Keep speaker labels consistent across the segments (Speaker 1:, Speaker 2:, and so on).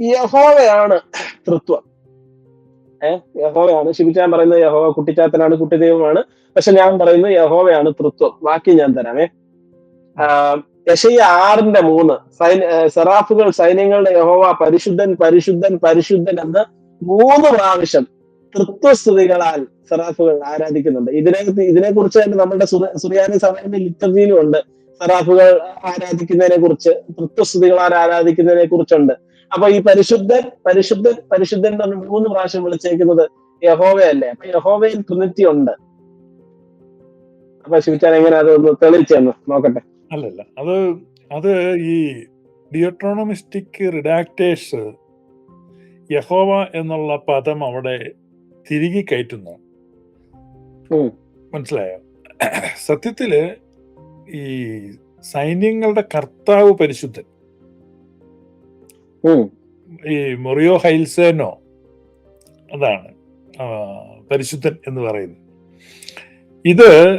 Speaker 1: യഹോവയാണ് തൃത്വം. ഏഹ് യഹോവയാണ്. ശിബിച്ചാൻ പറയുന്നത് യഹോവ കുട്ടിച്ചാത്തനാണ് കുട്ടിദൈവമാണ് പക്ഷെ ഞാൻ പറയുന്നത് യഹോവയാണ് തൃത്വം. ബാക്കി ഞാൻ തരാമേ യശയ്യ ആറിന്റെ മൂന്ന്. സൈന സെറാഫുകൾ സൈന്യങ്ങളുടെ യഹോവ പരിശുദ്ധൻ പരിശുദ്ധൻ പരിശുദ്ധൻ എന്ന് മൂന്ന് പ്രാവശ്യം തൃത്വസ്തുതികളാൽ സെറാഫുകൾ ആരാധിക്കുന്നുണ്ട്. ഇതിനെ ഇതിനെ കുറിച്ച് തന്നെ നമ്മുടെ സുറിയാനി സഭയുടെ ലിറ്റർജിയിലും ഉണ്ട്. സെറാഫുകൾ ആരാധിക്കുന്നതിനെ കുറിച്ച് തൃത്വസ്തുതികളാൽ ആരാധിക്കുന്നതിനെ കുറിച്ചുണ്ട് അപ്പൊ ഈ പരിശുദ്ധൻ പരിശുദ്ധൻ പരിശുദ്ധൻ എന്ന് പറഞ്ഞ് മൂന്ന് പ്രാവശ്യം വിളിച്ചേക്കുന്നത് യഹോവയല്ലേ. അപ്പൊ യഹോവയിൽ ട്രിനിറ്റി ഉണ്ട്. അപ്പൊ ശിവച്ചാൻ എങ്ങനെ അതൊന്ന് തെളിയിച്ചെന്ന് നോക്കട്ടെ.
Speaker 2: അല്ലല്ല. അത് അത് ഈ ഡിയോട്രോണമിസ്റ്റിക് റിഡാക്ടേഴ്സ് യഹോവ എന്നുള്ള പദം അവിടെ തിരികെ കയറ്റുന്നു. മനസ്സിലായോ? സത്യത്തിൽ ഈ സൈന്യങ്ങളുടെ കർത്താവ് പരിശുദ്ധൻ. ഈ മൊറിയോ ഹൈൽസേനോ അതാണ് പരിശുദ്ധൻ എന്ന് പറയുന്നത്. ഇത്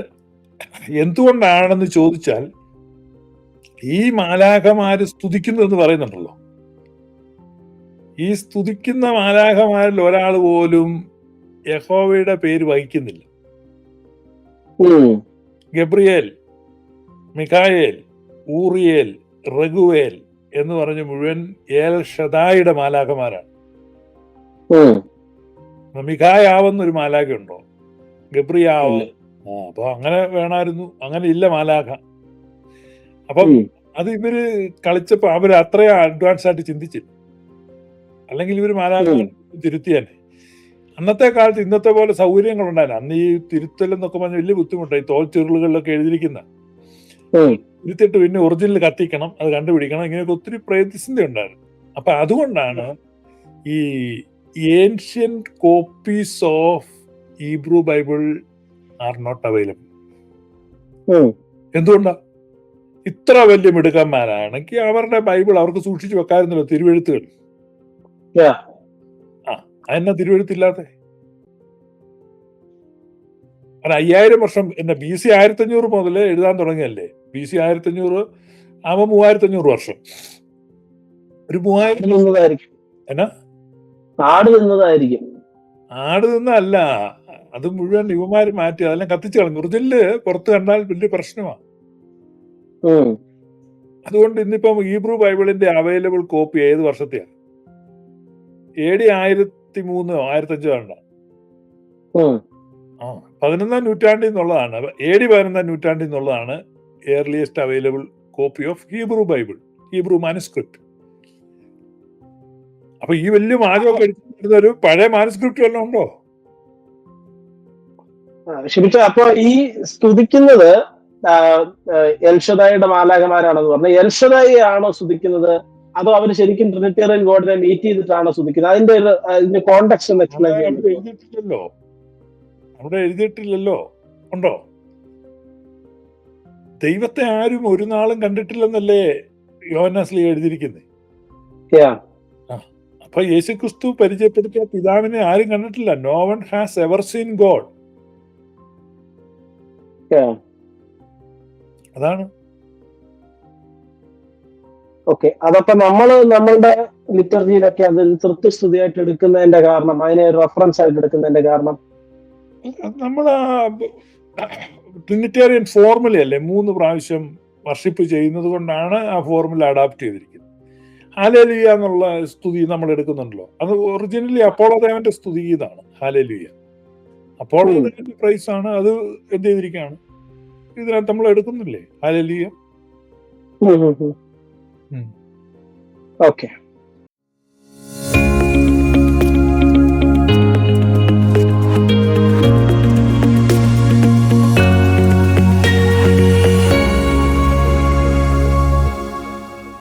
Speaker 2: എന്തുകൊണ്ടാണെന്ന് ചോദിച്ചാൽ ഈ മാലാഖമാര് സ്തുതിക്കുന്നു എന്ന് പറയുന്നുണ്ടല്ലോ. ഈ സ്തുതിക്കുന്ന മാലാഖമാരിൽ ഒരാൾ പോലും യഹോവയുടെ പേര് വഹിക്കുന്നില്ല. ഗബ്രിയേൽ മിഖായേൽ ഊറിയേൽ റഘുവേൽ എന്ന് പറഞ്ഞ് മുഴുവൻ ഏൽ ഷദായിയുടെ മാലാഖമാരാണ്. മിഖായാവെന്നൊരു മാലാഖയുണ്ടോ? ഗബ്രിയാവ്. ആ അപ്പൊ അങ്ങനെ വേണമായിരുന്നു അങ്ങനെ ഇല്ല മാലാഖ. അപ്പം അത് ഇവർ കളിച്ചപ്പോ അവർ അത്രയും അഡ്വാൻസ് ആയിട്ട് ചിന്തിച്ചില്ല. അല്ലെങ്കിൽ ഇവർ മാലാഖ
Speaker 1: തിരുത്തി
Speaker 2: തിരുത്തിയാനെ. അന്നത്തെ കാലത്ത് ഇന്നത്തെ പോലെ സൗകര്യങ്ങൾ ഉണ്ടായില്ല അന്ന് ഈ തിരുത്തൽ എന്നൊക്കെ പറഞ്ഞ വലിയ ബുദ്ധിമുട്ടായി തോൽ ചുരുളുകളിലൊക്കെ എഴുതിയിരിക്കുന്ന
Speaker 1: ഉം.
Speaker 2: തിരുത്തിയിട്ട് പിന്നെ ഒറിജിനൽ കത്തിക്കണം അത് കണ്ടുപിടിക്കണം ഇങ്ങനെയൊക്കെ ഒത്തിരി പ്രതിസന്ധി ഉണ്ടായിരുന്നു അപ്പൊ അതുകൊണ്ടാണ് ഈ ancient copies of Hebrew Bible are not available
Speaker 1: ഓ
Speaker 2: എന്തുകൊണ്ടാ? ഇത്ര വലിയ മിടുക്കന്മാരാണെങ്കിൽ അവരുടെ ബൈബിൾ അവർക്ക് സൂക്ഷിച്ചു വെക്കാറുണ്ടല്ലോ തിരുവെഴുത്തുകൾ. ആ അതെന്നാ തിരുവെഴുത്തില്ലാത്ത? അത് അയ്യായിരം വർഷം എന്നെ ബി സി ആയിരത്തി അഞ്ഞൂറ് മുതൽ എഴുതാൻ തുടങ്ങിയല്ലേ? ബി സി ആയിരത്തി അഞ്ഞൂറ് മൂവായിരത്തഞ്ഞൂറ് മൂവായിരത്തി അഞ്ഞൂറ് വർഷം. ഒരു മൂവായിരം
Speaker 1: ആട്
Speaker 2: എന്നാ?
Speaker 1: ആട് നിന്നതായിരിക്കും
Speaker 2: ആട് നിന്നല്ല അത് മുഴുവൻ യുവമാര് മാറ്റി അതെല്ലാം കത്തിച്ചു കളഞ്ഞു. ഒറിജിനൽ പുറത്ത് കണ്ടാൽ വലിയ പ്രശ്നമാണ് അതുകൊണ്ട് ഇന്നിപ്പം ഹീബ്രു ബൈബിളിന്റെ അവൈലബിൾ കോപ്പി ഏത് വർഷത്തെയാണ് എ ഡി ആയിരത്തി മൂന്നോ ആയിരത്തി അഞ്ചോ ആണ് പതിനൊന്നാം നൂറ്റാണ്ടിൽ നിന്നുള്ളതാണ്. എ ഡി പതിനൊന്നാം നൂറ്റാണ്ടിൽ നിന്നുള്ളതാണ് earliest available copy of Hebrew Bible Hebrew manuscript അപ്പൊ ഈ വലിയ എടുത്തിരുന്ന ഒരു പഴയ മാനുസ്ക്രിപ്റ്റ് വല്ലതും ഉണ്ടോ?
Speaker 1: ആ, അപ്പൊ ഈ സ്തുതിക്കുന്നത് എൽഷദായിയുടെ മാലാകമാരാണെന്ന് പറഞ്ഞു. എൽഷദായി ആണോ സ്തുതിക്കുന്നത്? അതോ അവർ ശരിക്കും ട്രിനിറ്റേറിയൻ ഗോഡിനെ മീറ്റ് ചെയ്തിട്ടാണോ സ്തുതിക്കുന്നത്? അതിന്റെ ഒരു അതിന്റെ എന്ന് വെച്ചിട്ടുണ്ടെങ്കിൽ
Speaker 2: അവിടെ? എഴുതിയിട്ടില്ലല്ലോ? ഉണ്ടോ? ദൈവത്തെ ആരും ഒരു നാളും കണ്ടിട്ടില്ലെന്നല്ലേ യോനാസ്ലി എഴുതിയിരിക്കുന്നത്
Speaker 1: അപ്പൊ
Speaker 2: അപ്പൊ യേശുക്രിസ്തു പരിചയപ്പെടുത്തിയ പിതാവിനെ ആരും കണ്ടിട്ടില്ല. No one has ever seen God. അതാണ്.
Speaker 1: ഓക്കെ അതപ്പോ നമ്മൾ നമ്മളുടെ ലിറ്റർജിയിലൊക്കെ അത് തൃപ്തിസ്തുതിയായിട്ട് എടുക്കുന്നതിന്റെ കാരണം അതിനെ റെഫറൻസ് ആയിട്ട് എടുക്കുന്നതിന്റെ കാരണം
Speaker 2: നമ്മൾ ട്രിനിറ്റേറിയൻ ഫോർമുലയല്ലേ മൂന്ന് പ്രാവശ്യം വർഷിപ്പ് ചെയ്യുന്നത് കൊണ്ടാണ് ആ ഫോർമുല അഡാപ്റ്റ് ചെയ്തിരിക്കുന്നത്. ഹാലേലുയ എന്നുള്ള സ്തുതി നമ്മൾ എടുക്കുന്നുണ്ടല്ലോ. അത് ഒറിജിനലി അപ്പോളോ ദേവന്റെ സ്തുതി ഇതാണ്. ഹാലേലുയ അപ്പോളോ ദേവന്റെ പ്രൈസ് ആണ്. അത് എന്ത് ചെയ്തിരിക്കുകയാണ്? ഇതിനകത്ത് നമ്മൾ എടുക്കുന്നില്ലേ? ഹാലേലുയ.
Speaker 1: ഓക്കെ.